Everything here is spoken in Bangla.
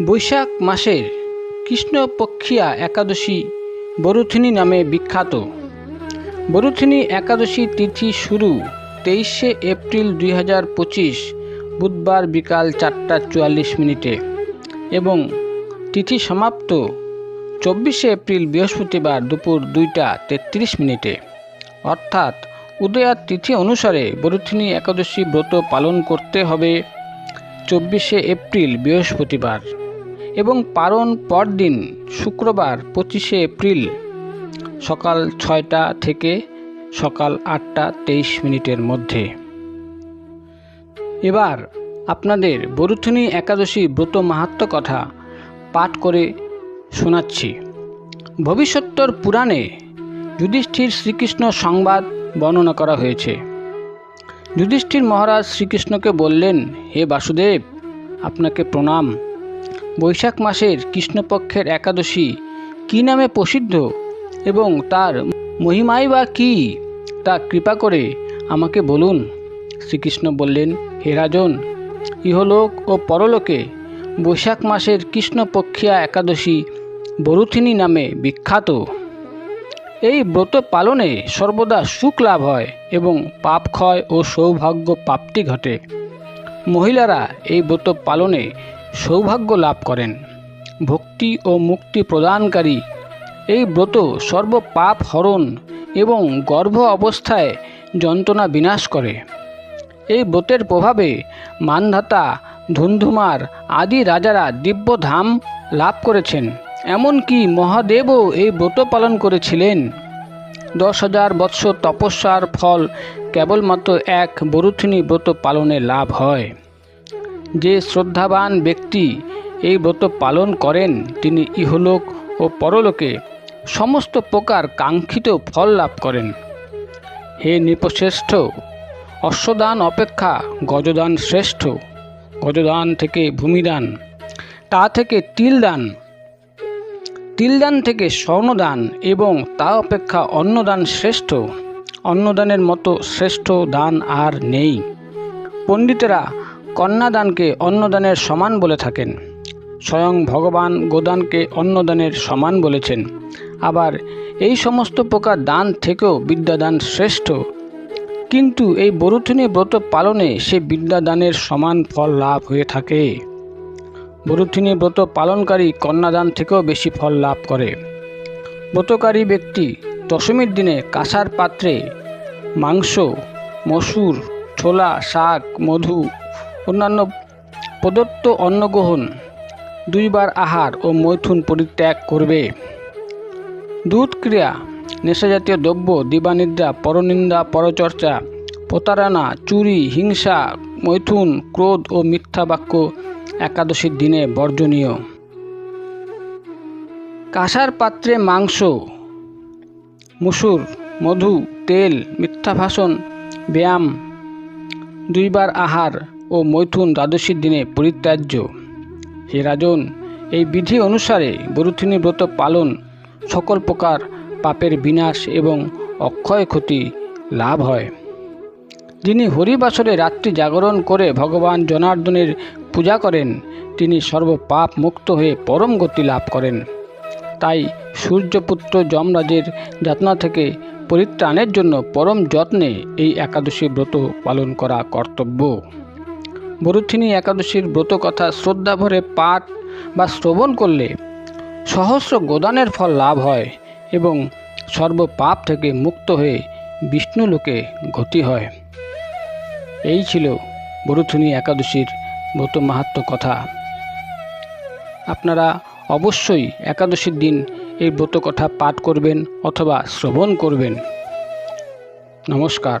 বৈশাখ মাসের কৃষ্ণপক্ষিয়া একাদশী বরুথিনী নামে বিখ্যাত। বরুথিনী একাদশী তিথি শুরু তেইশে এপ্রিল দুই হাজার পঁচিশ, বুধবার বিকাল চারটা চুয়াল্লিশ মিনিটে এবং তিথি সমাপ্ত চব্বিশে এপ্রিল বৃহস্পতিবার দুপুর দুইটা তেত্রিশ মিনিটে। অর্থাৎ উদয়ার তিথি অনুসারে বরুথিনী একাদশী ব্রত পালন করতে হবে চব্বিশে এপ্রিল বৃহস্পতিবার। এবং পারণ পরদিন শুক্রবার পঁচিশে এপ্রিল সকাল ছয়টা থেকে সকাল আটটা তেইশ মিনিটের মধ্যে। এবার আপনাদের বরুথিনী একাদশী ব্রত মাহাত্ম কথা পাঠ করে শোনাচ্ছি। ভবিষ্যত্তর পুরাণে যুধিষ্ঠির শ্রীকৃষ্ণ সংবাদ বর্ণনা করা হয়েছে। যুধিষ্ঠির মহারাজ শ্রীকৃষ্ণকে বললেন, হে বাসুদেব, আপনাকে প্রণাম। বৈশাখ মাসের কৃষ্ণপক্ষের একাদশী কী নামে প্রসিদ্ধ এবং তার মহিমাই বা কী, তা কৃপা করে আমাকে বলুন। শ্রীকৃষ্ণ বললেন, হে রাজন, ইহলোক ও পরলোকে বৈশাখ মাসের কৃষ্ণপক্ষিয়া একাদশী বরুথিনী নামে বিখ্যাত। এই ব্রত পালনে সর্বদা সুখ লাভ হয় এবং পাপ ক্ষয় ও সৌভাগ্য প্রাপ্তি ঘটে। মহিলারা এই ব্রত পালনে সৌভাগ্য লাভ করেন। ভক্তি ও মুক্তি প্রদানকারী এই ব্রত সর্ব পাপ হরণ এবং গর্ভ অবস্থায় যন্ত্রণা বিনাশ করে। এই ব্রতের প্রভাবে মানধাতা, ধুন্ধুমার আদি রাজারা দিব্য ধাম লাভ করেছেন। এমনকি মহাদেবও এই ব্রত পালন করেছিলেন। দশ হাজার বৎসর তপস্যার ফল কেবলমাত্র এক বরুথিনী ব্রত পালনে লাভ হয়। যে শ্রদ্ধাবান ব্যক্তি এই ব্রত পালন করেন, তিনি ইহলোক ও পরলোকে সমস্ত প্রকার কাঙ্ক্ষিত ফল লাভ করেন। হে নৃপশ্রেষ্ঠ, অশ্বদান অপেক্ষা গজদান শ্রেষ্ঠ। গজদান থেকে ভূমিদান, তা থেকে তিলদান তিলদান থেকে স্বর্ণদান এবং তা অপেক্ষা অন্নদান শ্রেষ্ঠ। অন্নদানের মতো শ্রেষ্ঠ দান আর নেই। পণ্ডিতেরা কন্যাদানকে অন্নদানের সমান বলে থাকেন। স্বয়ং ভগবান গোদানকে অন্নদানের সমান বলেছেন। আবার এই সমস্ত প্রকার দান থেকেও বিদ্যাদান শ্রেষ্ঠ। কিন্তু এই বরুথিনী ব্রত পালনে সে বিদ্যাদানের সমান ফল লাভ হয়ে থাকে। বরুথিনী ব্রত পালনকারী কন্যাদান থেকেও বেশি ফল লাভ করে। ব্রতকারী ব্যক্তি দশমীর দিনে কাঁসার পাত্রে মাংস, মসুর, ছোলা, শাক, মধু অন্যান্য প্রদত্ত অন্নগ্রহণ দুইবার আহার ও মৈথুন পরিত্যাগ করবে। দুধ ক্রিয়া নেশাজাতীয় দ্রব্য, দিবানিদ্রা, পরনিন্দা, পরচর্চা, প্রতারণা, চুরি, হিংসা, মৈথুন, ক্রোধ ও মিথ্যা বাক্য একাদশীর দিনে বর্জনীয়। কাঁসার পাত্রে মাংস, মুসুর, মধু, তেল মিথ্যা ভাষণ ব্যায়াম, দুইবার আহার ও মৈথুন দ্বাদশীর দিনে পরিত্যাজ্য। হে রাজন, এই বিধি অনুসারে বরুথিনী ব্রত পালন সকল প্রকার পাপের বিনাশ এবং অক্ষয় ক্ষতি লাভ হয়। যিনি হরিবাসরে রাত্রি জাগরণ করে ভগবান জনার্দনের পূজা করেন, তিনি সর্বপাপ মুক্ত হয়ে পরম গতি লাভ করেন। তাই সূর্যপুত্র যমরাজের যাতনা থেকে পরিত্রাণের জন্য পরম যত্নে এই একাদশী ব্রত পালন করা কর্তব্য। বরুথিনী একাদশীর ব্রত কথা শ্রদ্ধা ভরে পাঠ বা শ্রবণ করলে সহস্র গোদানের ফল লাভ হয় এবং সর্বপাপ থেকে মুক্ত হয়ে বিষ্ণুলোকে গতি হয়। এই ছিল বরুথিনী একাদশীর ব্রত মাহাত্ম কথা। আপনারা অবশ্যই একাদশীর দিন এই ব্রত কথা পাঠ করবেন অথবা শ্রবণ করবেন। নমস্কার।